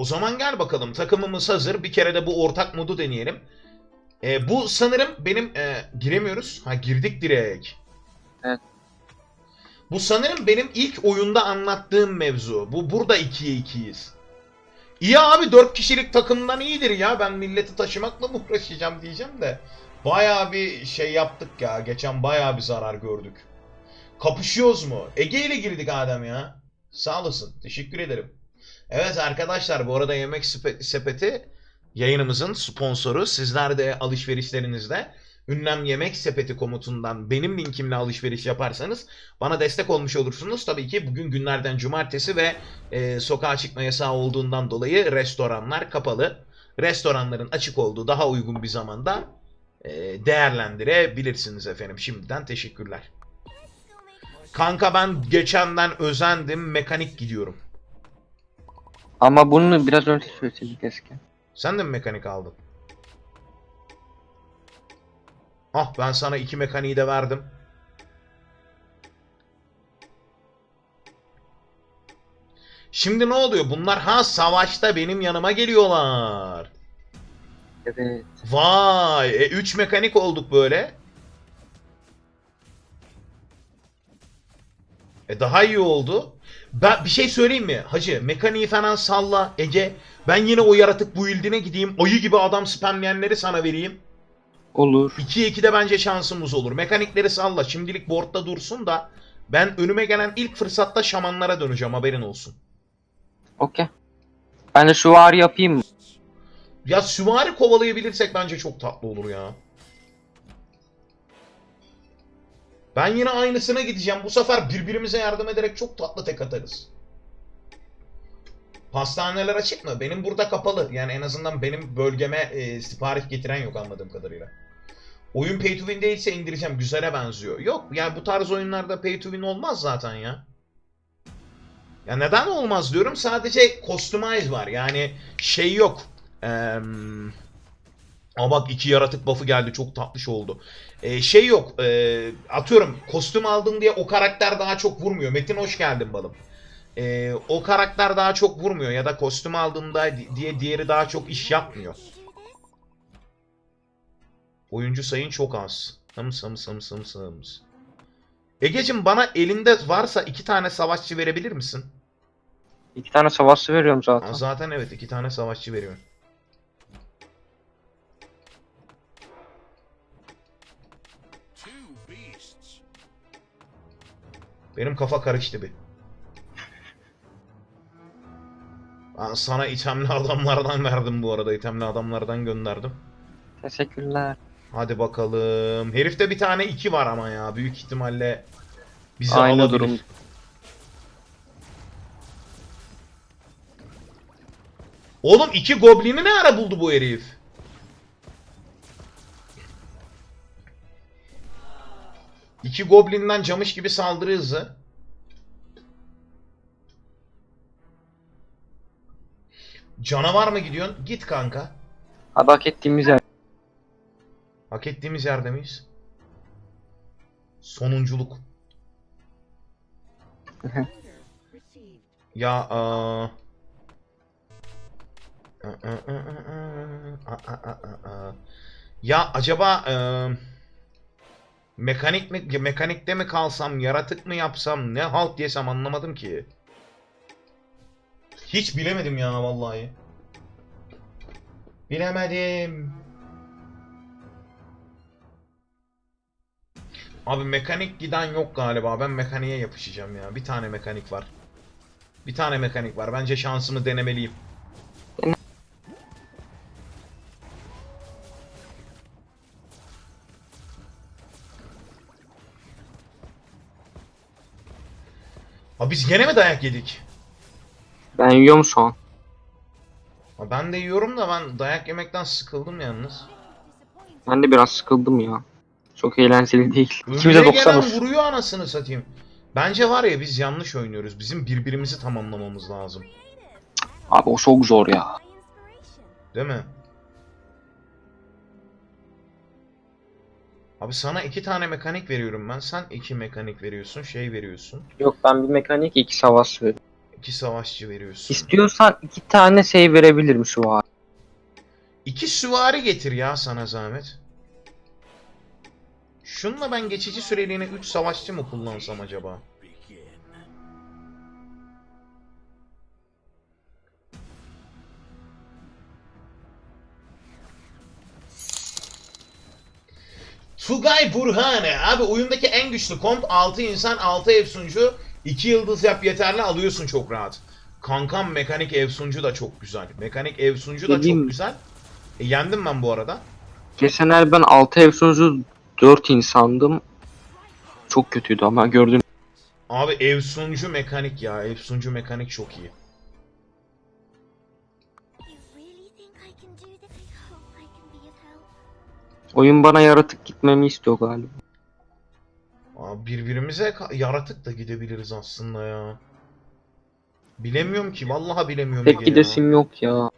O zaman gel bakalım takımımız hazır. Bir kere de bu ortak modu deneyelim. Ee, bu sanırım benim e, giremiyoruz. Ha girdik direkt. Evet. Bu sanırım benim ilk oyunda anlattığım mevzu. Bu burada 2'ye 2'yiz. İyi abi 4 kişilik takımdan iyidir ya. Ben milleti taşımakla mı uğraşacağım diyeceğim de. Bayağı bir şey yaptık ya. Geçen bayağı bir zarar gördük. Kapışıyoruz mu? Ege ile girdik Adem ya. Sağ olasın. Teşekkür ederim. Evet arkadaşlar bu arada Yemek Sepe- Sepeti yayınımızın sponsoru. Sizler de alışverişlerinizde Ünlem Yemek Sepeti komutundan benim linkimle alışveriş yaparsanız bana destek olmuş olursunuz. Tabii ki bugün günlerden cumartesi ve e, sokağa çıkma yasağı olduğundan dolayı restoranlar kapalı. Restoranların açık olduğu daha uygun bir zamanda e, değerlendirebilirsiniz efendim. Şimdiden teşekkürler. Kanka ben geçenden özendim mekanik gidiyorum. Ama bunu biraz önce söyleseydin keşke. Sen de mi mekanik aldın? Ah ben sana iki mekaniği de verdim. Şimdi ne oluyor? Bunlar ha savaşta benim yanıma geliyorlar. Evet. Vay, e, üç mekanik olduk böyle. E daha iyi oldu. Ben bir şey söyleyeyim mi? Hacı, mekaniği falan salla Ege. Ben yine o yaratık bu ildine gideyim. Ayı gibi adam spamleyenleri sana vereyim. Olur. 2'ye 2'de bence şansımız olur. Mekanikleri salla. Şimdilik boardda dursun da ben önüme gelen ilk fırsatta şamanlara döneceğim haberin olsun. Okey. Ben de şu var yapayım? Ya süvari kovalayabilirsek bence çok tatlı olur ya. Ben yine aynısına gideceğim. Bu sefer birbirimize yardım ederek çok tatlı tek atarız. Pastaneler açık mı? Benim burada kapalı. Yani en azından benim bölgeme e, sipariş getiren yok anladığım kadarıyla. Oyun pay to win değilse indireceğim. Güzele benziyor. Yok yani bu tarz oyunlarda pay to win olmaz zaten ya. Ya neden olmaz diyorum. Sadece customize var. Yani şey yok. Eee ama bak iki yaratık buff'ı geldi. Çok tatlış oldu. Ee, şey yok. ee, atıyorum kostüm aldım diye o karakter daha çok vurmuyor. Metin hoş geldin balım. Ee, o karakter daha çok vurmuyor ya da kostüm aldığımda di- diye diğeri daha çok iş yapmıyor. Oyuncu sayın çok az. Hıms hıms hıms hıms hıms. Egeciğim bana elinde varsa iki tane savaşçı verebilir misin? İki tane savaşçı veriyorum Ha, zaten. zaten evet iki tane savaşçı veriyorum. Benim kafa karıştı bir. Ben sana itemli adamlardan verdim bu arada. itemli adamlardan gönderdim. Teşekkürler. Hadi bakalım. Herifte bir tane iki var ama ya. Büyük ihtimalle bizi Aynı alabilir. durum. Oğlum iki goblini ne ara buldu bu herif? İki goblinden camış gibi saldırı hızı. Canavar mı gidiyorsun? Git kanka. Hadi hak ettiğimiz yer. Hak ettiğimiz yerde miyiz? Sonunculuk. ya aa. Aa, aa, aa. Ya acaba eee, mekanik mi mekanikte mi kalsam, yaratık mı yapsam, ne halt diyesem anlamadım ki. Hiç bilemedim ya vallahi. Bilemedim. Abi mekanik giden yok galiba. Ben mekaniğe yapışacağım ya. Bir tane mekanik var. Bir tane mekanik var. Bence şansımı denemeliyim. Biz gene mi dayak yedik? Ben yiyorum şu an. Ha ben de yiyorum da ben dayak yemekten sıkıldım yalnız. Ben de biraz sıkıldım ya. Çok eğlenceli değil. İkimize Önüne 90 gelen vur. vuruyor anasını satayım. Bence var ya biz yanlış oynuyoruz. Bizim birbirimizi tamamlamamız lazım. Abi o çok zor ya. Değil mi? Abi sana iki tane mekanik veriyorum ben. Sen iki mekanik veriyorsun. Şey veriyorsun. Yok ben bir mekanik iki savaş veriyorum. İki savaşçı veriyorsun. İstiyorsan iki tane şey verebilirim şu an. İki süvari getir ya sana zahmet. Şunla ben geçici süreliğine 3 savaşçı mı kullansam acaba? Tugay Burhane. Abi oyundaki en güçlü komp 6 insan 6 efsuncu. 2 yıldız yap yeterli alıyorsun çok rahat. Kankam mekanik efsuncu da çok güzel. Mekanik efsuncu da Geleyim çok güzel. E, yendim ben bu arada. Geçen el ben 6 ev sonucu 4 insandım. Çok kötüydü ama gördüm. Abi efsuncu mekanik ya. Efsuncu mekanik çok iyi. Oyun bana yaratık gitmemi istiyor galiba. Abi birbirimize yaratık da gidebiliriz aslında ya. Bilemiyorum ki. Vallahi bilemiyorum. Pek Ege ya. gidesim yok ya.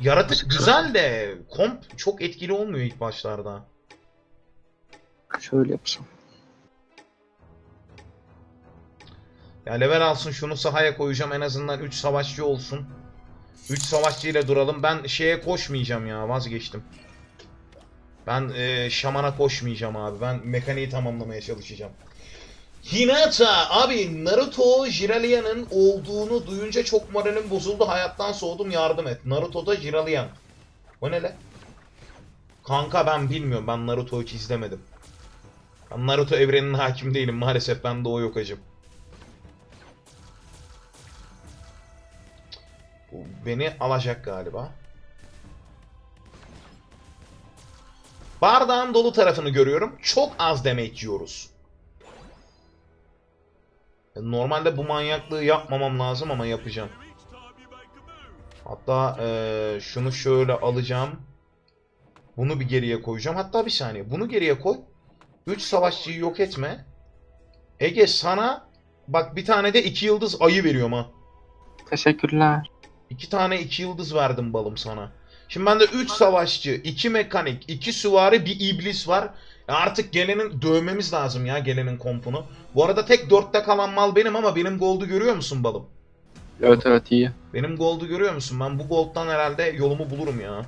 Yaratık Sıkı- güzel de komp çok etkili olmuyor ilk başlarda. Şöyle yapsam. Ya level alsın şunu sahaya koyacağım en azından 3 savaşçı olsun. 3 savaşçı ile duralım. Ben şeye koşmayacağım ya vazgeçtim. Ben e, şamana koşmayacağım abi. Ben mekaniği tamamlamaya çalışacağım. Hinata abi Naruto Jiralia'nın olduğunu duyunca çok moralim bozuldu. Hayattan soğudum yardım et. Naruto'da Jiralian. O ne le? Kanka ben bilmiyorum. Ben Naruto'yu hiç izlemedim. Ben Naruto evreninin hakim değilim. Maalesef bende o yok acım. Beni alacak galiba. Bardağın dolu tarafını görüyorum. Çok az demek yiyoruz. Normalde bu manyaklığı yapmamam lazım ama yapacağım. Hatta eee, şunu şöyle alacağım. Bunu bir geriye koyacağım. Hatta bir saniye. Bunu geriye koy. 3 savaşçıyı yok etme. Ege sana bak bir tane de 2 yıldız ayı veriyorum ha. Teşekkürler. İki tane iki yıldız verdim balım sana. Şimdi bende 3 savaşçı, 2 mekanik, 2 süvari, bir iblis var. Artık gelenin dövmemiz lazım ya gelenin kompunu. Bu arada tek 4'te kalan mal benim ama benim gold'u görüyor musun balım? Evet evet iyi. Benim gold'u görüyor musun? Ben bu gold'dan herhalde yolumu bulurum ya.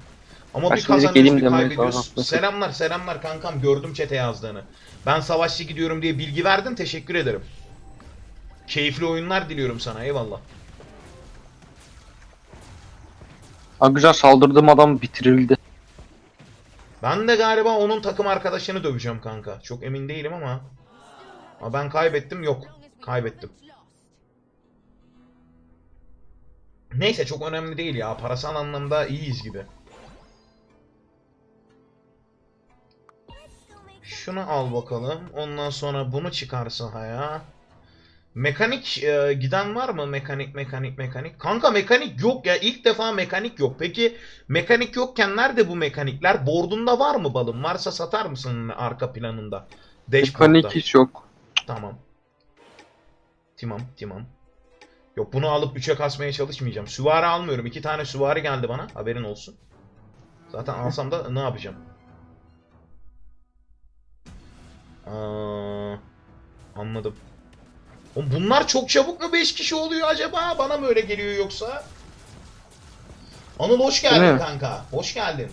Ama Ben bir kazanıyoruz bir kaybediyoruz. Selamlar selamlar kankam gördüm çete yazdığını. Ben savaşçı gidiyorum diye bilgi verdin teşekkür ederim. Keyifli oyunlar diliyorum sana eyvallah. Ha güzel saldırdığım adam bitirildi. Ben de galiba onun takım arkadaşını döveceğim kanka. Çok emin değilim ama. Ama ben kaybettim yok. Kaybettim. Neyse çok önemli değil ya. Parasal anlamda iyiyiz gibi. Şunu al bakalım. Ondan sonra bunu çıkar sahaya. Mekanik e, giden var mı? Mekanik, mekanik, mekanik. Kanka mekanik yok ya. İlk defa mekanik yok. Peki mekanik yokken nerede bu mekanikler? Board'unda var mı balım? Varsa satar mısın arka planında? Dashboard'da. Mekanik hiç yok. Tamam. Tamam, tamam. Yok bunu alıp 3'e kasmaya çalışmayacağım. Süvari almıyorum. 2 tane süvari geldi bana. Haberin olsun. Zaten alsam da ne yapacağım? Aa, anladım. Oğlum bunlar çok çabuk mu 5 kişi oluyor acaba? Bana mı öyle geliyor yoksa? Anıl hoş geldin kanka. Hoş geldin.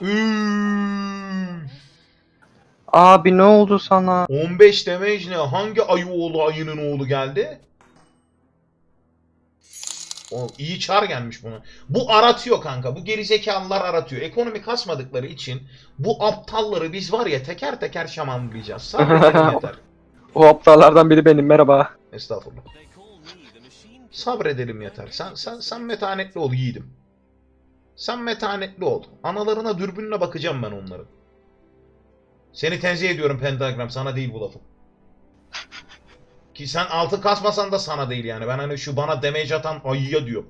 Üf. Abi ne oldu sana? 15 damage ne? Hangi ayı oğlu ayının oğlu geldi? O iyi çar gelmiş buna. Bu aratıyor kanka. Bu gerizekalılar aratıyor. Ekonomi kasmadıkları için bu aptalları biz var ya teker teker şamanlayacağız. Sabredelim yeter. O aptallardan biri benim merhaba. Estağfurullah. Sabredelim yeter. Sen sen sen metanetli ol yiğidim. Sen metanetli ol. Analarına dürbünle bakacağım ben onların. Seni tenzih ediyorum Pentagram. Sana değil bu lafım. Ki sen altın kasmasan da sana değil yani. Ben hani şu bana damage atan ayıya diyorum.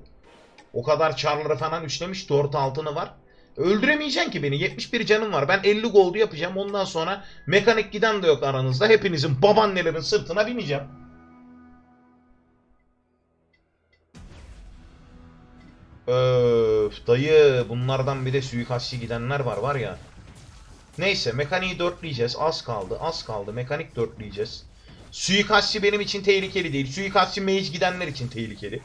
O kadar çarları falan üçlemiş. 4 altını var. Öldüremeyeceksin ki beni. 71 canım var. Ben 50 gold'u yapacağım. Ondan sonra mekanik giden de yok aranızda. Hepinizin babaannelerin sırtına bineceğim. Öf dayı bunlardan bir de suikastçı gidenler var var ya. Neyse mekaniği dörtleyeceğiz. Az kaldı. Az kaldı. Mekanik dörtleyeceğiz. Suikastçı benim için tehlikeli değil. Suikastçı mage gidenler için tehlikeli.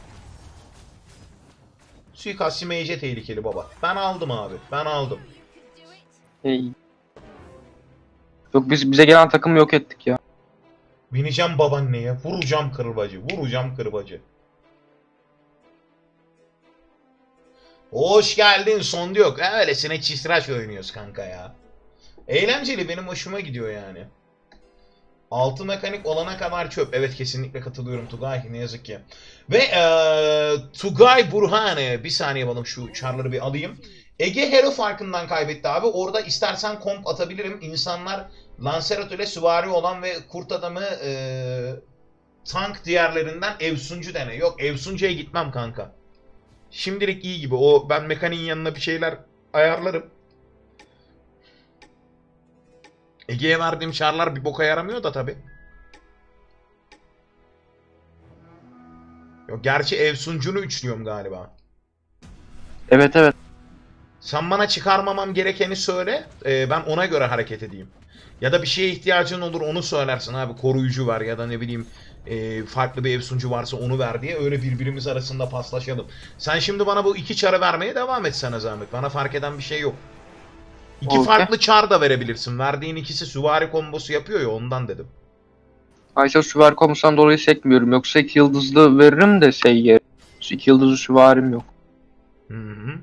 Suikastçı mage'e tehlikeli baba. Ben aldım abi. Ben aldım. Hey. Yok biz bize gelen takımı yok ettik ya. Bineceğim babaanneye. Vuracağım kırbacı. Vuracağım kırbacı. Hoş geldin son yok. Öylesine çisraç oynuyoruz kanka ya. Eğlenceli benim hoşuma gidiyor yani. Altı mekanik olana kadar çöp. Evet kesinlikle katılıyorum Tugay ne yazık ki. Ve eee Tugay Burhane bir saniye bana şu çarları bir alayım. Ege Hero farkından kaybetti abi. Orada istersen komp atabilirim. İnsanlar Lancelot ile süvari olan ve kurt adamı eee, tank diğerlerinden Evsuncu dene. Yok Evsuncu'ya gitmem kanka. Şimdilik iyi gibi. O ben mekaniğin yanına bir şeyler ayarlarım. Ege'ye verdiğim çarlar bir boka yaramıyor da tabi. Yok gerçi Evsuncu'nu üçlüyorum galiba. Evet evet. Sen bana çıkarmamam gerekeni söyle. e, ben ona göre hareket edeyim. Ya da bir şeye ihtiyacın olur onu söylersin abi. Koruyucu ver ya da ne bileyim e, farklı bir ev sunucu varsa onu ver diye. Öyle birbirimiz arasında paslaşalım. Sen şimdi bana bu iki çarı vermeye devam et sana zahmet. Bana fark eden bir şey yok. İki Okey. farklı çar da verebilirsin. Verdiğin ikisi süvari kombosu yapıyor ya ondan dedim. Ayşe süvari komusan dolayı sekmiyorum. Yoksa iki yıldızlı veririm de Seyye. İki yıldızlı süvarim yok. Hı hı.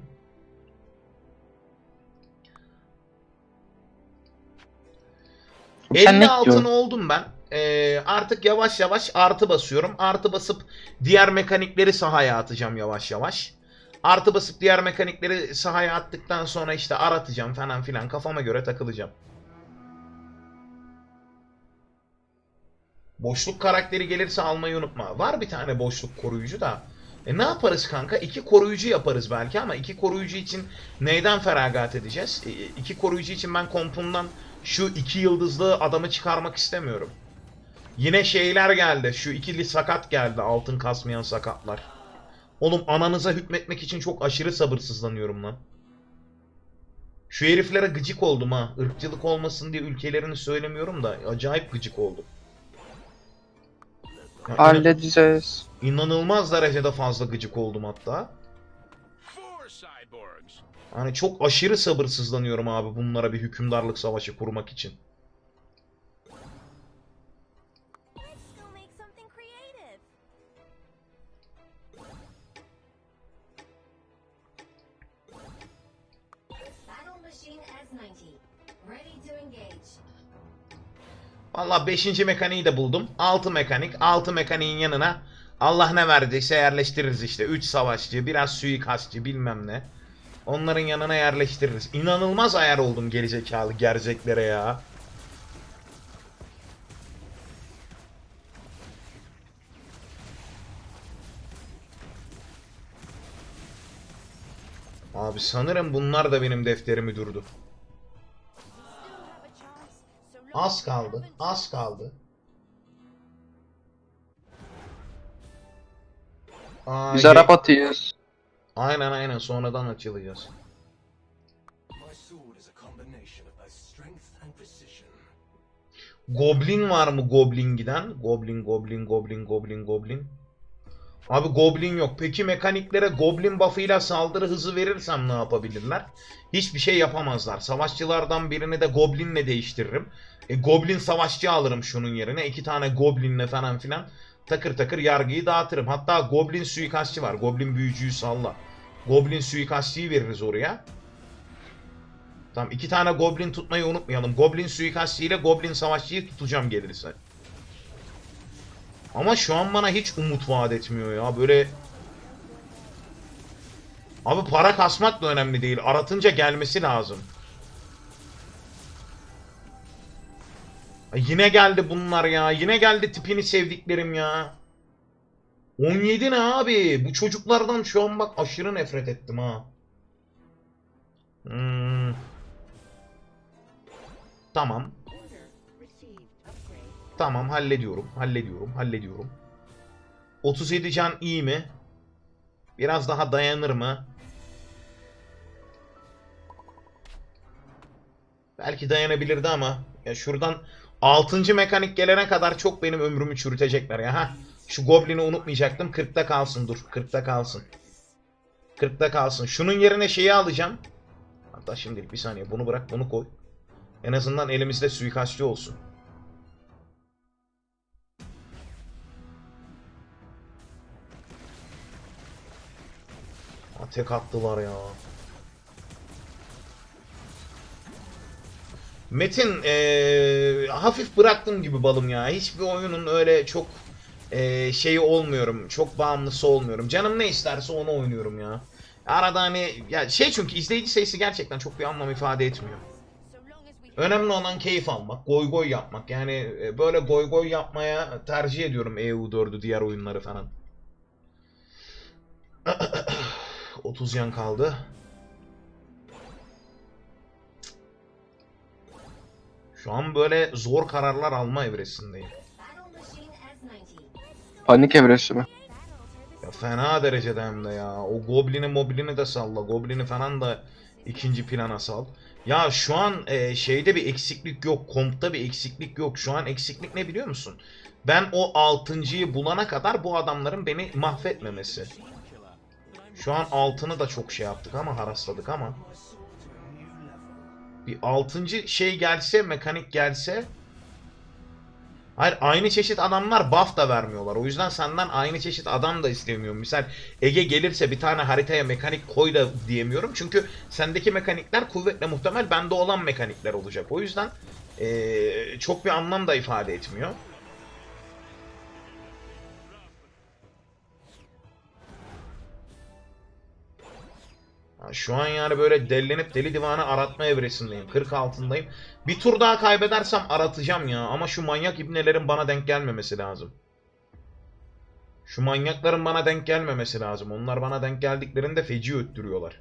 Sen 50 ne altın diyorsun? oldum ben. Ee, artık yavaş yavaş artı basıyorum. Artı basıp diğer mekanikleri sahaya atacağım yavaş yavaş. Artı basıp diğer mekanikleri sahaya attıktan sonra işte aratacağım falan filan kafama göre takılacağım. Boşluk karakteri gelirse almayı unutma. Var bir tane boşluk koruyucu da. E ne yaparız kanka? İki koruyucu yaparız belki ama iki koruyucu için neyden feragat edeceğiz? E, iki koruyucu için ben kompundan şu iki yıldızlı adamı çıkarmak istemiyorum. Yine şeyler geldi. Şu ikili sakat geldi. Altın kasmayan sakatlar. Oğlum ananıza hükmetmek için çok aşırı sabırsızlanıyorum lan. Şu heriflere gıcık oldum ha. Irkçılık olmasın diye ülkelerini söylemiyorum da acayip gıcık oldum. Ya, inan- Halledeceğiz. İnanılmaz derecede fazla gıcık oldum hatta. Hani çok aşırı sabırsızlanıyorum abi bunlara bir hükümdarlık savaşı kurmak için. Valla 5. mekaniği de buldum. 6 mekanik. 6 mekaniğin yanına Allah ne verdiyse yerleştiririz işte. 3 savaşçı, biraz suikastçı bilmem ne. Onların yanına yerleştiririz. İnanılmaz ayar oldum gerizekalı gerzeklere ya. Abi sanırım bunlar da benim defterimi durdu. Az kaldı. Az kaldı. Aa, Biz Arap atıyız. Aynen aynen sonradan açılacağız. Goblin var mı Goblin giden? Goblin, Goblin, Goblin, Goblin, Goblin. Abi Goblin yok. Peki mekaniklere Goblin buff'ıyla saldırı hızı verirsem ne yapabilirler? Hiçbir şey yapamazlar. Savaşçılardan birini de Goblin'le değiştiririm. E, Goblin savaşçı alırım şunun yerine. iki tane Goblin'le falan filan takır takır yargıyı dağıtırım. Hatta Goblin suikastçı var. Goblin büyücüyü salla. Goblin suikastçıyı veririz oraya. Tamam iki tane Goblin tutmayı unutmayalım. Goblin suikastçı ile Goblin savaşçıyı tutacağım gelirse. Ama şu an bana hiç umut vaat etmiyor ya. Böyle... Abi para kasmak da önemli değil. Aratınca gelmesi lazım. Ay Yine geldi bunlar ya. Yine geldi tipini sevdiklerim ya. 17 ne abi? Bu çocuklardan şu an bak aşırı nefret ettim ha. Hmm. Tamam. Tamam hallediyorum. Hallediyorum. Hallediyorum. 37 can iyi mi? Biraz daha dayanır mı? Belki dayanabilirdi ama ya şuradan 6. mekanik gelene kadar çok benim ömrümü çürütecekler ya. Ha, şu goblini unutmayacaktım. 40'ta kalsın dur. 40'ta kalsın. 40'ta kalsın. Şunun yerine şeyi alacağım. Hatta şimdilik bir saniye bunu bırak bunu koy. En azından elimizde suikastçı olsun. Tek attılar ya. Metin eee, hafif bıraktım gibi balım ya. Hiçbir oyunun öyle çok eee, şeyi olmuyorum. Çok bağımlısı olmuyorum. Canım ne isterse onu oynuyorum ya. Arada hani ya şey çünkü izleyici sayısı gerçekten çok bir anlam ifade etmiyor. Önemli olan keyif almak, goy goy yapmak. Yani e, böyle goy goy yapmaya tercih ediyorum EU4'ü diğer oyunları falan. 30 yan kaldı. Şu an böyle zor kararlar alma evresindeyim. Battle machine S90. Panik evresi mi? Ya fena derecede hem de ya. O goblini moblini de salla. Goblini falan da ikinci plana sal. Ya şu an e, şeyde bir eksiklik yok. Kompta bir eksiklik yok. Şu an eksiklik ne biliyor musun? Ben o altıncıyı bulana kadar bu adamların beni mahvetmemesi. Şu an altını da çok şey yaptık ama harasladık ama. Bir altıncı şey gelse, mekanik gelse Hayır aynı çeşit adamlar buff da vermiyorlar. O yüzden senden aynı çeşit adam da istemiyorum. Misal Ege gelirse bir tane haritaya mekanik koy da diyemiyorum. Çünkü sendeki mekanikler kuvvetle muhtemel bende olan mekanikler olacak. O yüzden eee, çok bir anlam da ifade etmiyor. Şu an yani böyle dellenip deli divanı aratma evresindeyim. 40 altındayım. Bir tur daha kaybedersem aratacağım ya. Ama şu manyak ibnelerin bana denk gelmemesi lazım. Şu manyakların bana denk gelmemesi lazım. Onlar bana denk geldiklerinde feci öttürüyorlar.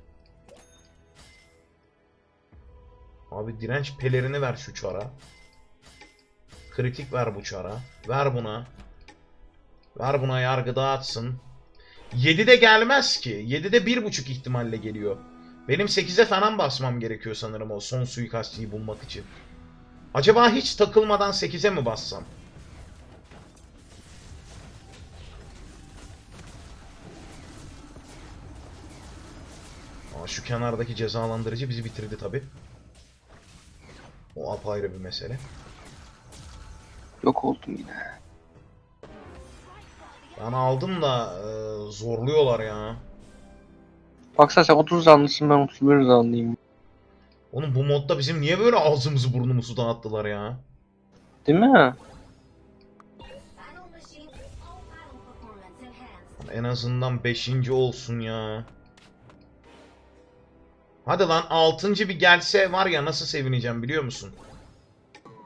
Abi direnç pelerini ver şu çara. Kritik ver bu çara. Ver buna. Ver buna yargı dağıtsın. 7'de gelmez ki. 7'de 1.5 ihtimalle geliyor. Benim 8'e falan basmam gerekiyor sanırım o son suikastçıyı bulmak için. Acaba hiç takılmadan 8'e mi bassam? Aa, şu kenardaki cezalandırıcı bizi bitirdi tabi. O apayrı bir mesele. Yok oldum yine. Ben aldım da e, zorluyorlar ya. Baksana sen 30 zanlısın ben 31 zanlıyım. Oğlum bu modda bizim niye böyle ağzımızı burnumuzu dağıttılar ya? Değil mi? En azından 5. olsun ya. Hadi lan 6. bir gelse var ya nasıl sevineceğim biliyor musun?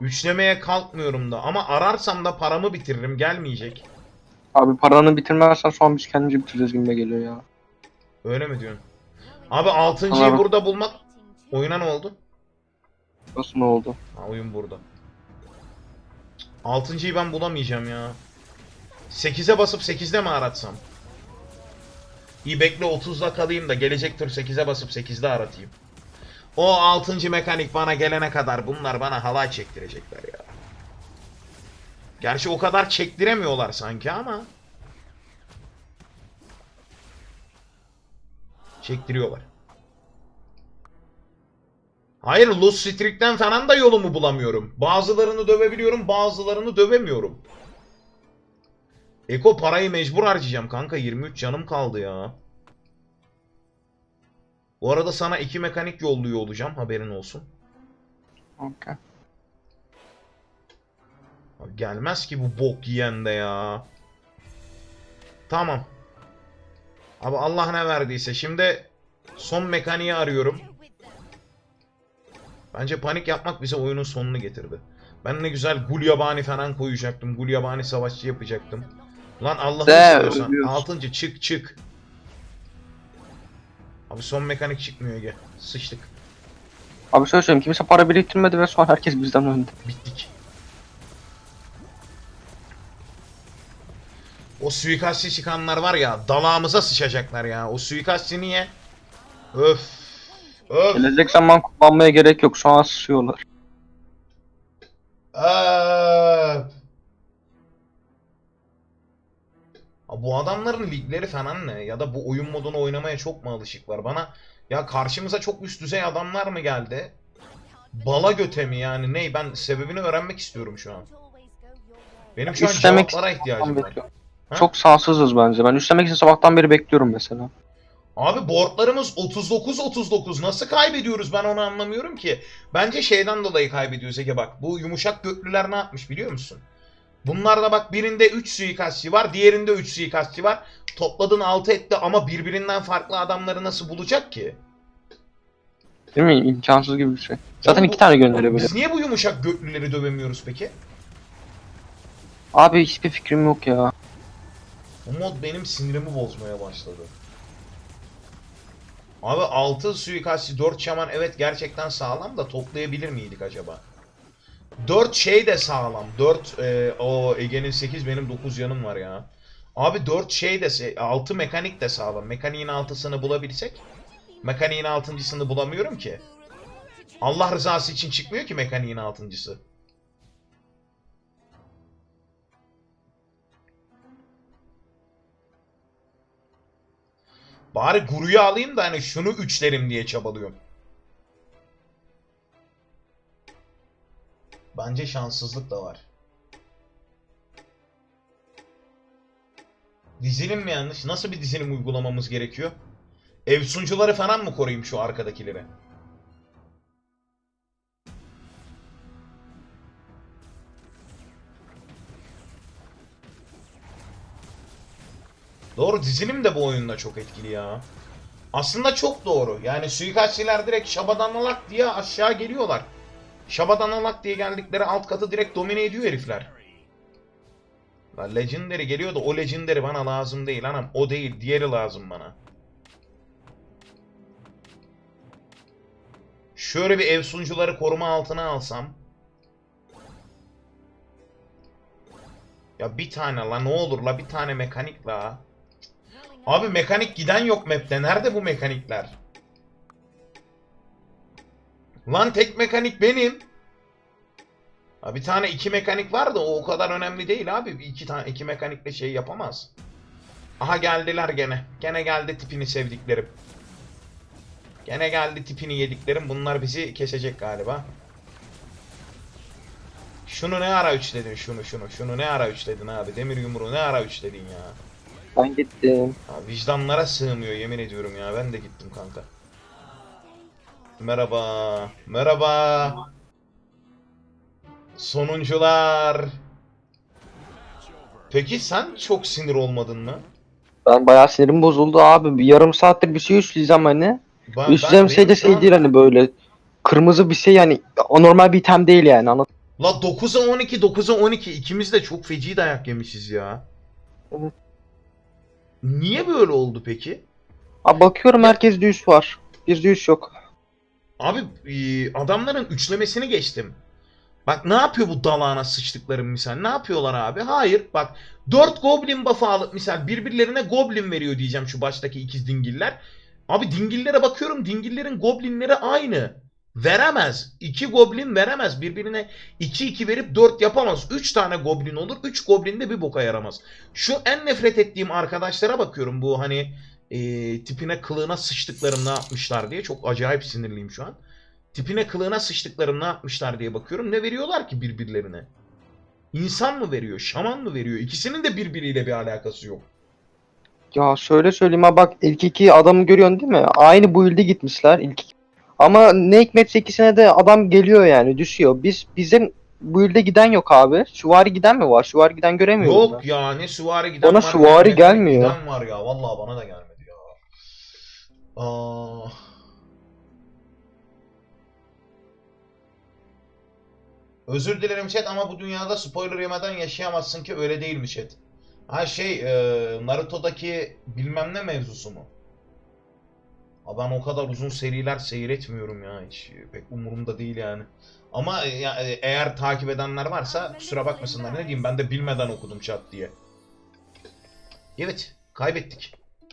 Üçlemeye kalkmıyorum da ama ararsam da paramı bitiririm gelmeyecek. Abi paranı bitirmezsen son biz kendimizi bitireceğiz gibi geliyor ya. Öyle mi diyorsun? Abi 6.yı Tamam. burada bulmak oyuna ne oldu? Nasıl ne oldu? Ha oyun burada. 6.yı ben bulamayacağım ya. 8'e basıp 8'de mi aratsam? İyi bekle 30'da kalayım da gelecek tur 8'e basıp 8'de aratayım. O 6. mekanik bana gelene kadar bunlar bana halay çektirecekler ya. Gerçi o kadar çektiremiyorlar sanki ama. Çektiriyorlar. Hayır Lost Streak'ten falan da yolumu bulamıyorum. Bazılarını dövebiliyorum, bazılarını dövemiyorum. Eko parayı mecbur harcayacağım kanka. 23 canım kaldı ya. Bu arada sana iki mekanik yolluyor olacağım. Haberin olsun. Okay. Gelmez ki bu bok yiyen de ya. Tamam. Abi Allah ne verdiyse. Şimdi son mekaniği arıyorum. Bence panik yapmak bize oyunun sonunu getirdi. Ben ne güzel Gulyabani falan koyacaktım. Gulyabani savaşçı yapacaktım. Lan Allah'ını seviyorsan. Altıncı çık çık. Abi son mekanik çıkmıyor Ege. Sıçtık. Abi söyleyeyim kimse para biriktirmedi ve son herkes bizden önde. Bittik. O suikastçı çıkanlar var ya dalağımıza sıçacaklar ya. O suikastçı niye? Öf. Öf. Gelecek zaman kullanmaya gerek yok. Şu an sıçıyorlar. Öf. Bu adamların ligleri falan ne? Ya da bu oyun modunu oynamaya çok mu alışıklar? Bana ya karşımıza çok üst düzey adamlar mı geldi? Bala göte mi yani? Ney? Ben sebebini öğrenmek istiyorum şu an. Benim şu an İstemek cevaplara ihtiyacım var. Bekliyorum. Ha? Çok sansızız bence. Ben üstlemek için sabahtan beri bekliyorum mesela. Abi boardlarımız 39-39. Nasıl kaybediyoruz ben onu anlamıyorum ki. Bence şeyden dolayı kaybediyoruz Ege bak. Bu yumuşak göklüler ne yapmış biliyor musun? Bunlarda bak birinde 3 suikastçı var. Diğerinde 3 suikastçı var. Topladın 6 etti ama birbirinden farklı adamları nasıl bulacak ki? Değil mi? İmkansız gibi bir şey. Zaten bu- iki tane gönderiyor böyle. Biz niye bu yumuşak göklüleri dövemiyoruz peki? Abi hiçbir fikrim yok ya. Bu mod benim sinirimi bozmaya başladı. Abi 6 suikastçı 4 şaman evet gerçekten sağlam da toplayabilir miydik acaba? 4 şey de sağlam. 4 e, o Ege'nin 8 benim 9 yanım var ya. Abi 4 şey de 6 mekanik de sağlam. Mekaniğin 6'sını bulabilsek. Mekaniğin 6.sını bulamıyorum ki. Allah rızası için çıkmıyor ki mekaniğin 6.sı. Bari Guru'yu alayım da hani şunu üçlerim diye çabalıyorum. Bence şanssızlık da var. Dizilim mi yanlış? Nasıl bir dizilim uygulamamız gerekiyor? Ev sunucuları falan mı koruyayım şu arkadakileri? Doğru dizilim de bu oyunda çok etkili ya. Aslında çok doğru. Yani suikastçiler direkt şabadanalak diye aşağı geliyorlar. Şabadanalak diye geldikleri alt katı direkt domine ediyor herifler. La Legendary geliyor da o Legendary bana lazım değil anam. O değil diğeri lazım bana. Şöyle bir ev sunucuları koruma altına alsam. Ya bir tane la ne olur la bir tane mekanik la. Abi mekanik giden yok map'te. Nerede bu mekanikler? Lan tek mekanik benim. Ha bir tane iki mekanik var da o o kadar önemli değil abi. İki tane iki mekanikle şey yapamaz. Aha geldiler gene. Gene geldi tipini sevdiklerim. Gene geldi tipini yediklerim. Bunlar bizi kesecek galiba. Şunu ne ara üçledin şunu şunu. Şunu ne ara üçledin abi. Demir yumruğu ne ara üçledin ya. Ben gittim. Ya vicdanlara sığmıyor yemin ediyorum ya. Ben de gittim kanka. Merhaba. Merhaba. Sonuncular. Peki sen çok sinir olmadın mı? Ben bayağı sinirim bozuldu abi. Bir yarım saattir bir şey üstleyeceğim hani. Ben, Üstleyeceğim şey de şey değil hani böyle. Kırmızı bir şey yani anormal bir item değil yani anladın La 9'a 12, 9'a 12. ikimiz de çok feci dayak yemişiz ya. Evet. Niye böyle oldu peki? Abi bakıyorum herkeste üst var. Bizde üst yok. Abi e, adamların üçlemesini geçtim. Bak ne yapıyor bu dalağına sıçtıklarım misal? Ne yapıyorlar abi? Hayır bak 4 goblin buff'ı alıp misal birbirlerine goblin veriyor diyeceğim şu baştaki ikiz dingiller. Abi dingillere bakıyorum dingillerin goblinleri aynı. Veremez. 2 goblin veremez. Birbirine 2-2 verip 4 yapamaz. 3 tane goblin olur. 3 goblin de bir boka yaramaz. Şu en nefret ettiğim arkadaşlara bakıyorum. Bu hani e, tipine kılığına sıçtıklarım ne yapmışlar diye. Çok acayip sinirliyim şu an. Tipine kılığına sıçtıklarım ne yapmışlar diye bakıyorum. Ne veriyorlar ki birbirlerine? İnsan mı veriyor? Şaman mı veriyor? İkisinin de birbiriyle bir alakası yok. Ya şöyle söyleyeyim ha bak ilk iki adamı görüyorsun değil mi? Aynı bu ilde gitmişler ilk iki. Ama ne hikmetse ikisine de adam geliyor yani düşüyor. Biz bizim bu ilde giden yok abi. Şuvari giden mi var? Şuvari giden göremiyorum Yok ben. ya ne süvari giden Bana var. süvari ne gelmiyor. Giden var ya. Vallahi bana da gelmedi ya. Aa. Özür dilerim chat ama bu dünyada spoiler yemeden yaşayamazsın ki öyle değil mi chat? Ha şey e, Naruto'daki bilmem ne mevzusu mu? Ben o kadar uzun seriler seyretmiyorum ya hiç. Pek umurumda değil yani. Ama e, ya, e, eğer takip edenler varsa kusura bakmasınlar ne diyeyim ben de bilmeden okudum chat diye. Evet kaybettik.